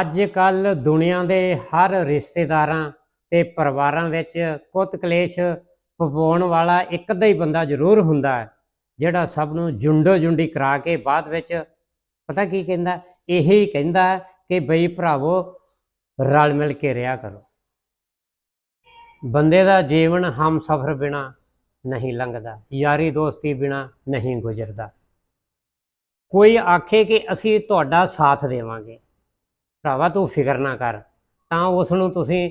ਅੱਜ ਕੱਲ ਦੁਨੀਆ ਦੇ ਹਰ ਰਿਸ਼ਤੇਦਾਰਾਂ ਤੇ ਪਰਿਵਾਰਾਂ ਵਿੱਚ ਕੁੱਤ ਕਲੇਸ਼ ਪਵਾਉਣ ਵਾਲਾ ਇੱਕ ਦਾ ਹੀ ਬੰਦਾ ਜ਼ਰੂਰ ਹੁੰਦਾ ਹੈ, ਜਿਹੜਾ ਸਭ ਨੂੰ ਜੁੰਡੋ ਜੁੰਡੀ ਕਰਾ ਕੇ ਬਾਅਦ ਵਿੱਚ ਪਤਾ ਕੀ ਕਹਿੰਦਾ? ਇਹ ਹੀ ਕਹਿੰਦਾ ਕਿ ਬਈ ਭਰਾਵੋ ਰਲ ਮਿਲ ਕੇ ਰਿਹਾ ਕਰੋ। ਬੰਦੇ ਦਾ ਜੀਵਨ ਹਮ ਸਫਰ ਬਿਨਾ ਨਹੀਂ ਲੰਘਦਾ, ਯਾਰੀ ਦੋਸਤੀ ਬਿਨਾ ਨਹੀਂ ਗੁਜ਼ਰਦਾ। ਕੋਈ ਆਖੇ ਕਿ ਅਸੀਂ ਤੁਹਾਡਾ ਸਾਥ ਦੇਵਾਂਗੇ। ਭਰਾਵਾ ਤੂੰ ਫਿਕਰ ਨਾ ਕਰ, ਤਾਂ ਉਸ ਨੂੰ ਤੁਸੀਂ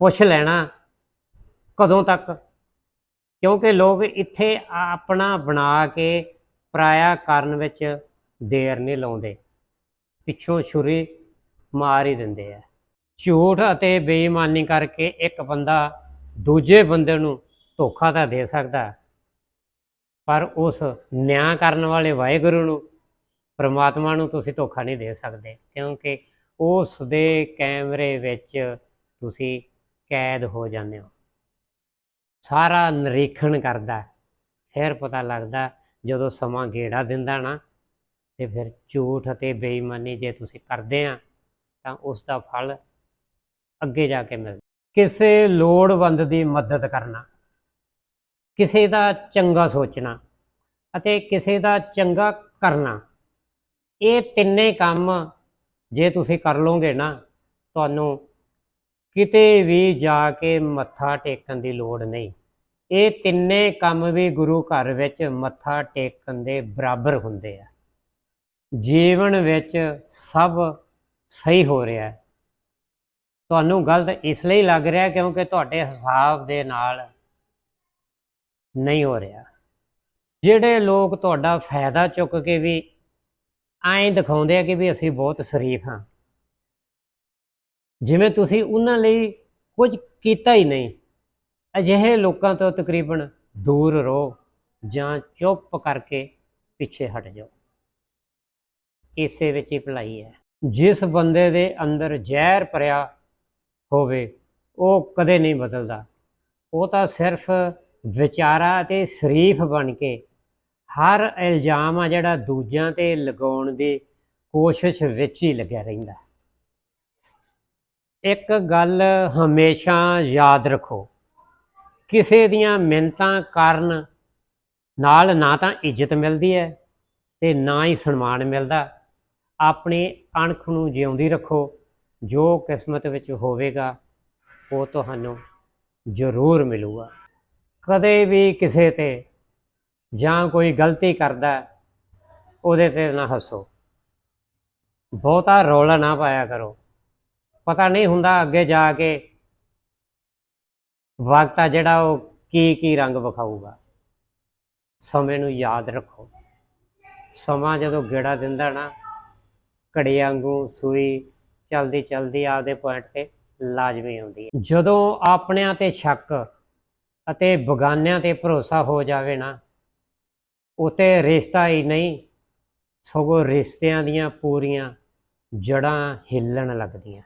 ਪੁੱਛ ਲੈਣਾ ਕਦੋਂ ਤੱਕ। ਕਿਉਂਕਿ ਲੋਕ ਇੱਥੇ ਆਪਣਾ ਬਣਾ ਕੇ ਪਰਾਇਆ ਕਰਨ ਵਿੱਚ ਦੇਰ ਨਹੀਂ ਲਾਉਂਦੇ। ਪਿੱਛੋਂ ਛੁਰੀ ਮਾਰ ਹੀ ਦਿੰਦੇ ਆ। ਝੂਠ ਅਤੇ ਬੇਈਮਾਨੀ ਕਰਕੇ ਇੱਕ ਬੰਦਾ ਦੂਜੇ ਬੰਦੇ ਨੂੰ ਧੋਖਾ ਤਾਂ ਦੇ ਸਕਦਾ। ਪਰ ਉਸ ਨਿਆਂ ਕਰਨ ਵਾਲੇ ਵਾਹਿਗੁਰੂ ਨੂੰ, ਪਰਮਾਤਮਾ ਨੂੰ ਤੁਸੀਂ ਧੋਖਾ ਨਹੀਂ ਦੇ ਸਕਦੇ, ਕਿਉਂਕਿ ਉਸ ਦੇ ਕੈਮਰੇ ਵਿੱਚ ਤੁਸੀਂ ਕੈਦ ਹੋ ਜਾਂਦੇ ਹੋ। ਸਾਰਾ ਨਿਰੀਖਣ ਕਰਦਾ ਫਿਰ ਪਤਾ ਲੱਗਦਾ ਜਦੋਂ ਸਮਾਂ ਗੇੜਾ ਦਿੰਦਾ ਨਾ, ਤੇ ਫਿਰ ਝੂਠ ਅਤੇ ਬੇਈਮਾਨੀ ਜੇ ਤੁਸੀਂ ਕਰਦੇ ਆ, ਤਾਂ ਉਸ ਦਾ ਫਲ ਅੱਗੇ ਜਾ ਕੇ ਮਿਲਦਾ। ਕਿਸੇ ਲੋੜਵੰਦ ਦੀ ਮਦਦ ਕਰਨਾ, ਕਿਸੇ ਦਾ ਚੰਗਾ ਸੋਚਣਾ ਅਤੇ ਕਿਸੇ ਦਾ ਚੰਗਾ ਕਰਨਾ, ਇਹ ਤਿੰਨੇ ਕੰਮ ਜੇ ਤੁਸੀਂ ਕਰ ਲਓਗੇ ਨਾ, ਤੁਹਾਨੂੰ ਕਿਤੇ ਵੀ ਜਾ ਕੇ ਮੱਥਾ ਟੇਕਣ ਦੀ ਲੋੜ ਨਹੀਂ। ਇਹ ਤਿੰਨੇ ਕੰਮ ਵੀ ਗੁਰੂ ਘਰ ਵਿੱਚ ਮੱਥਾ ਟੇਕਣ ਦੇ ਬਰਾਬਰ ਹੁੰਦੇ ਆ। ਜੀਵਨ ਵਿੱਚ ਸਭ ਸਹੀ ਹੋ ਰਿਹਾ। ਹੈ ਤੁਹਾਨੂੰ ਗਲਤ ਇਸ ਲਈ ਲੱਗ ਰਿਹਾ ਕਿਉਂਕਿ ਤੁਹਾਡੇ ਹਿਸਾਬ ਦੇ ਨਾਲ ਨਹੀਂ ਹੋ ਰਿਹਾ। ਜਿਹੜੇ ਲੋਕ ਤੁਹਾਡਾ ਫਾਇਦਾ ਚੁੱਕ ਕੇ ਵੀ ਐਂ ਦਿਖਾਉਂਦੇ ਆ ਕਿ ਵੀ ਅਸੀਂ ਬਹੁਤ ਸ਼ਰੀਫ ਹਾਂ। ਜਿਵੇਂ ਤੁਸੀਂ ਉਹਨਾਂ ਲਈ ਕੁਝ ਕੀਤਾ ਹੀ ਨਹੀਂ, ਅਜਿਹੇ ਲੋਕਾਂ ਤੋਂ ਤਕਰੀਬਨ ਦੂਰ ਰਹੋ ਜਾਂ ਚੁੱਪ ਕਰਕੇ ਪਿੱਛੇ ਹਟ ਜਾਓ। ਇਸੇ ਵਿੱਚ ਹੀ ਭਲਾਈ ਹੈ। ਜਿਸ ਬੰਦੇ ਦੇ ਅੰਦਰ ਜ਼ਹਿਰ ਭਰਿਆ ਹੋਵੇ, ਉਹ ਕਦੇ ਨਹੀਂ ਬਦਲਦਾ। ਉਹ ਤਾਂ ਸਿਰਫ ਵਿਚਾਰਾ ਤੇ ਸ਼ਰੀਫ ਬਣ ਕੇ ਹਰ ਇਲਜ਼ਾਮ ਆ ਜਿਹੜਾ ਦੂਜਿਆਂ ਤੇ ਲਗਾਉਣ ਦੀ ਕੋਸ਼ਿਸ਼ ਵਿੱਚ ਹੀ ਲੱਗਿਆ ਰਹਿੰਦਾ। ਇੱਕ ਗੱਲ ਹਮੇਸ਼ਾ ਯਾਦ ਰੱਖੋ, ਕਿਸੇ ਦੀਆਂ ਮਿਹਨਤਾਂ ਕਾਰਨ ਨਾਲ ਨਾ ਤਾਂ ਇੱਜ਼ਤ ਮਿਲਦੀ ਹੈ ਤੇ ਨਾ ਹੀ ਸਨਮਾਨ ਮਿਲਦਾ। ਆਪਣੀ ਅਣਖ ਨੂੰ ਜਿਉਂਦੀ ਰੱਖੋ, ਜੋ ਕਿਸਮਤ ਵਿੱਚ ਹੋਵੇਗਾ, ਉਹ ਤੁਹਾਨੂੰ ਜ਼ਰੂਰ ਮਿਲੂਗਾ। ਕਦੇ ਵੀ ਕਿਸੇ ਤੇ ਜਾਂ ਕੋਈ ਗਲਤੀ ਕਰਦਾ ਉਹਦੇ ਤੇ ਨਾ ਹੱਸੋ। ਬਹੁਤਾ ਰੌਲਾ ਨਾ ਪਾਇਆ ਕਰੋ। ਪਤਾ ਨਹੀਂ ਹੁੰਦਾ ਅੱਗੇ ਜਾ ਕੇ ਵਕਤ ਆ ਜਿਹੜਾ ਉਹ ਕੀ ਕੀ ਰੰਗ ਵਿਖਾਊਗਾ। ਸਮੇਂ ਨੂੰ ਯਾਦ ਰੱਖੋ। ਸਮਾਂ ਜਦੋਂ ਗੇੜਾ ਦਿੰਦਾ ਨਾ, ਘੜੀ ਵਾਂਗੂ ਸੂਈ ਚਲਦੀ ਚਲਦੀ ਆਪਦੇ ਪੁਆਇੰਟ ਤੇ ਲਾਜ਼ਮੀ ਆਉਂਦੀ ਹੈ। ਜਦੋਂ ਆਪਣਿਆਂ ਤੇ ਸ਼ੱਕ ਅਤੇ ਬਗਾਨਿਆਂ ਤੇ ਭਰੋਸਾ ਹੋ ਜਾਵੇ ਨਾ ਉਤੇ ਰਿਸ਼ਤਾ ਹੀ ਨਹੀਂ ਸਗੋਂ ਰਿਸ਼ਤਿਆਂ ਦੀਆਂ ਪੂਰੀਆਂ ਜੜਾਂ ਹਿੱਲਣ ਲੱਗਦੀਆਂ।